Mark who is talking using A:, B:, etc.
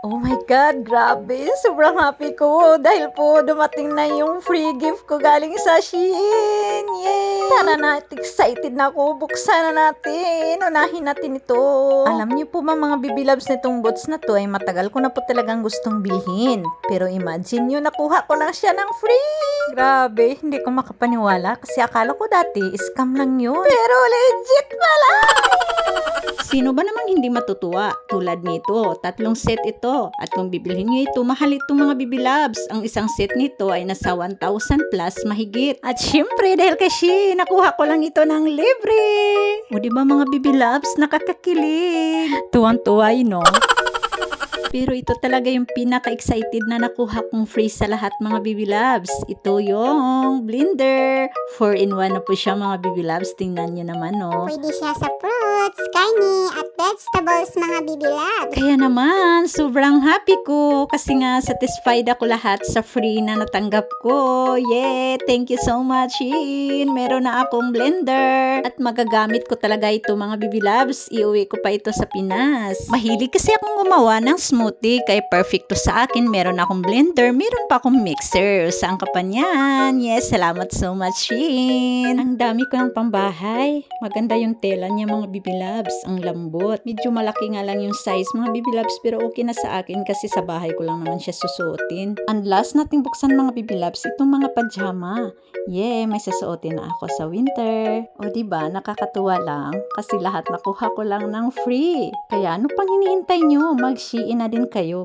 A: Oh my God, grabe. Sobrang happy ko dahil po dumating na yung free gift ko galing sa Shein. Yay! Tara na, excited na ako. Buksan na natin. Unahin natin ito. Alam niyo po ba mga bibilabs nitong boots na to ay matagal ko na po talagang gustong bilhin. Pero imagine nyo, nakuha ko lang siya ng free. Grabe, hindi ko makapaniwala kasi akala ko dati scam lang yun. Pero legit pala!
B: Sino ba namang hindi matutuwa? Tulad nito, tatlong set ito. At kung bibilhin nyo ito, mahal itong mga bibilabs. Ang isang set nito ay nasa 1,000 plus mahigit.
A: At syempre, dahil kasi nakuha ko lang ito ng libre.
B: O di ba mga bibilabs, nakakakilig. Tuwang-tuwa yun, no? Pero ito talaga yung pinaka-excited na nakuha kong free sa lahat mga bibilabs. Ito yung blender. 4-in-1 na po siya mga bibilabs. Tingnan nyo naman, no?
C: Pwede siya sa fruits, karne, at vegetables mga bibilab.
B: Kaya naman, sobrang happy ko kasi nga satisfied ako lahat sa free na natanggap ko. Yeah, thank you so much, Shin. Meron na akong blender at magagamit ko talaga ito mga bibilabs. Iuwi ko pa ito sa Pinas. Mahilig kasi akong gumawa ng smoothie kaya perfect to sa akin. Meron akong blender, meron pa akong mixer. Saan ka pa niyan? Yes, salamat so much, Shin. Ang dami ko ng pambahay. Maganda yung tela niya mga bibilabs. Ang lambot. Medyo malaki nga lang yung size mga bibilabs pero okay na sa akin kasi sa bahay ko lang naman siya susuotin. And last nating buksan mga bibilabs, itong mga pajama. Yeah, may susuotin na ako sa winter. O ba nakakatuwa lang kasi lahat nakuha ko lang ng free. Kaya ano pang hinihintay nyo? Mag-Shein na din kayo.